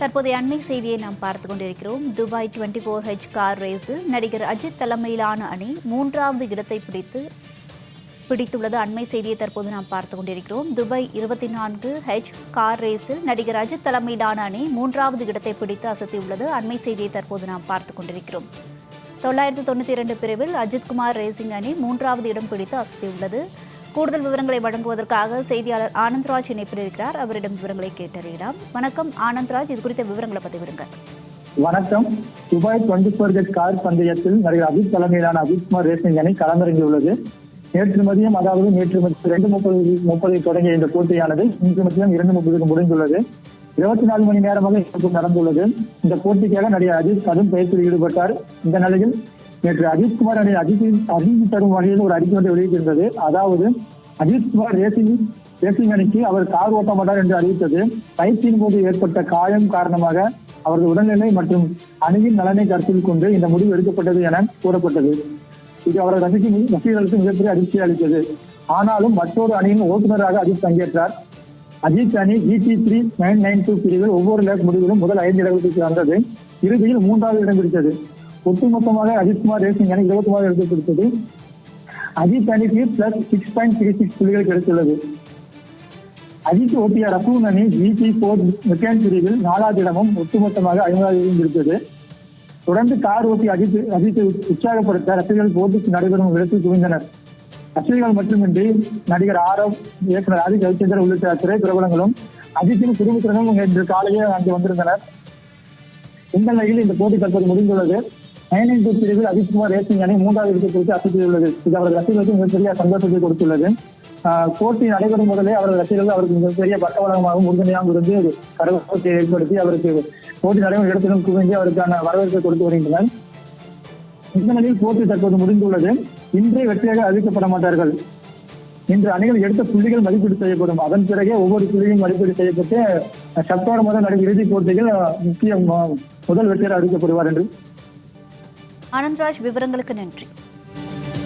தற்போதைய அண்மை செய்தியை நாம் பார்த்து கொண்டிருக்கிறோம். Dubai twenty four H car ரேஸில் நடிகர் அஜித் தலைமையிலான அணி மூன்றாவது இடத்தை பிடித்து பிடித்துள்ளது. அண்மை செய்தியை தற்போது நாம் பார்த்து கொண்டிருக்கிறோம். துபாய் இருபத்தி நான்கு ஹெச் கார் ரேஸில் நடிகர் அஜித் தலைமையிலான அணி மூன்றாவது இடத்தை பிடித்து அசத்தியுள்ளது. அண்மை செய்தியை தற்போது நாம் பார்த்து கொண்டிருக்கிறோம். தொள்ளாயிரத்து தொண்ணூற்றி இரண்டு பிரிவில் அஜித்குமார் ரேசிங் அணி மூன்றாவது இடம் பிடித்து அசத்தியுள்ளது. கூடுதல் விவரங்களை வழங்குவதற்காக செய்தியாளர் ஆனந்த்ராஜ் இணைப்பிருக்கிறார் அவரிடம் விவரங்களை கேட்டறியலாம். வணக்கம் ஆனந்த்ராஜ். இது குறித்த விவரங்களை பதிவிடுங்க வணக்கம். துபாய் டுவெண்டி ஃபோர் கெட் கார் பந்தயத்தில் நடிகர் அஜித் தலைமையிலான அஜித்குமார் ரேசிங் அணி களமிறங்கியுள்ளது. நேற்று மதியம் அதாவது நேற்று மதியம் இரண்டு முப்பது முப்பதில் தொடங்கிய இந்த போட்டியானது இன்று மதியம் இரண்டு முப்பதுக்கு முடிந்துள்ளது. இருபத்தி நாலு மணி நேரமாக நடந்துள்ளது. இந்த போட்டிக்காக நடிகர் அஜித் கடும் பயிற்சியில் ஈடுபட்டார். இந்த நிலையில் நேற்று அஜித்குமார் அணி அஜித் அஜித் தரும் வகையில் ஒரு அறிக்கை ஒன்றை வெளியிட்டிருந்தது. அதாவது அஜித்குமார் ரேசிங் ரேசிங் அணிக்கு அவர் கார் ஓட்ட மாட்டார் என்று அறிவித்தது. பயிற்சியின் போது ஏற்பட்ட காயம் காரணமாக அவரது உடல்நிலை மற்றும் அணியின் நலனை கருத்தில் கொண்டு இந்த முடிவு எடுக்கப்பட்டது என கூறப்பட்டது. இது அவரது ரசிக்கும் ரசிகர்களுக்கு மிகப்பெரிய அதிர்ச்சி அளித்தது. ஆனாலும் மற்றொரு அணியின் ஓட்டுநராக அஜித் பங்கேற்றார். அஜித் அணி GT three nine nine two பிரிவில் ஒவ்வொரு லேக் முடிவிலும் முதல் ஐந்து இடங்களுக்கு வந்தது. இறுதியில் மூன்றாவது இடம் பிடித்தது. ஒட்டுமொத்தமாக அஜித்குமார் ரேசிங் அணி இருபத்தி மூணு இடத்தை கொடுத்தது அஜித் அணிக்கு plus six point three six புள்ளிகள் கிடைத்துள்ளது. அஜித் ஓட்டிய ரசூன் அணி ஜிபி போர் மெக்கான் பிரிவில் நாலாவது இடமும் ஒட்டுமொத்தமாக ஐந்தாவது இடம் இருந்தது தொடர்ந்து கார் ஓட்டி அஜித் அஜித்தை உற்சாகப்படுத்த ரசிகர்கள் போட்டிக்கு நடைபெறும் இடத்தில் குவிந்தனர். ரசிகர்கள் மட்டுமின்றி நடிகர் ஆரவ் இயக்குனர் ஆதி ரவிச்சந்திரன் உள்ளிட்ட திரைப்பிரபலங்களும் அஜித்தின் குடும்பத்தினரும் இன்று காலையே அங்கு வந்திருந்தனர். இந்த நிலையில் இந்த போட்டி தற்போது முடிந்துள்ளது. நைன் டூ பிரிவில் அஜித்குமார் ரேசிங் அணி மூன்றாவது இடத்தை குறித்து அசத்தியுள்ளது இது அவரது ரசிகர்களுக்கு மிகப்பெரிய சந்தோஷத்தை கொடுத்துள்ளது. ஆஹ் போட்டி நடைபெறும் முதலே அவரது ரசிகர்கள் அவருக்கு மிகப்பெரிய பக்கவலகமாகவும் உறுதுணையாகவும் இருந்து ஒரு கடவுளத்தை ஏற்படுத்தி அவருக்கு போட்டி நடைபெறும் இடத்திலும் குவிந்து அவருக்கான வரவேற்பை கொடுத்து வருகின்றனர். இந்த நிலையில் போட்டி தற்போது முடிந்துள்ளது. இன்றே வெற்றியாக அறிவிக்கப்பட மாட்டார்கள். இன்று அணிகள் எடுத்த புள்ளிகள் மதிப்பீடு செய்யப்படும். அதன் பிறகே ஒவ்வொரு புள்ளியும் மதிப்பீடு செய்யப்பட்டு செப்டம்பர் முதல் நடைபெறும் இறுதிப் போட்டிகள் முக்கிய முதல் வெற்றியாக அறிவிக்கப்படுவார் என்று ஆனந்த்ராஜ் விவரங்களுக்கு நன்றி.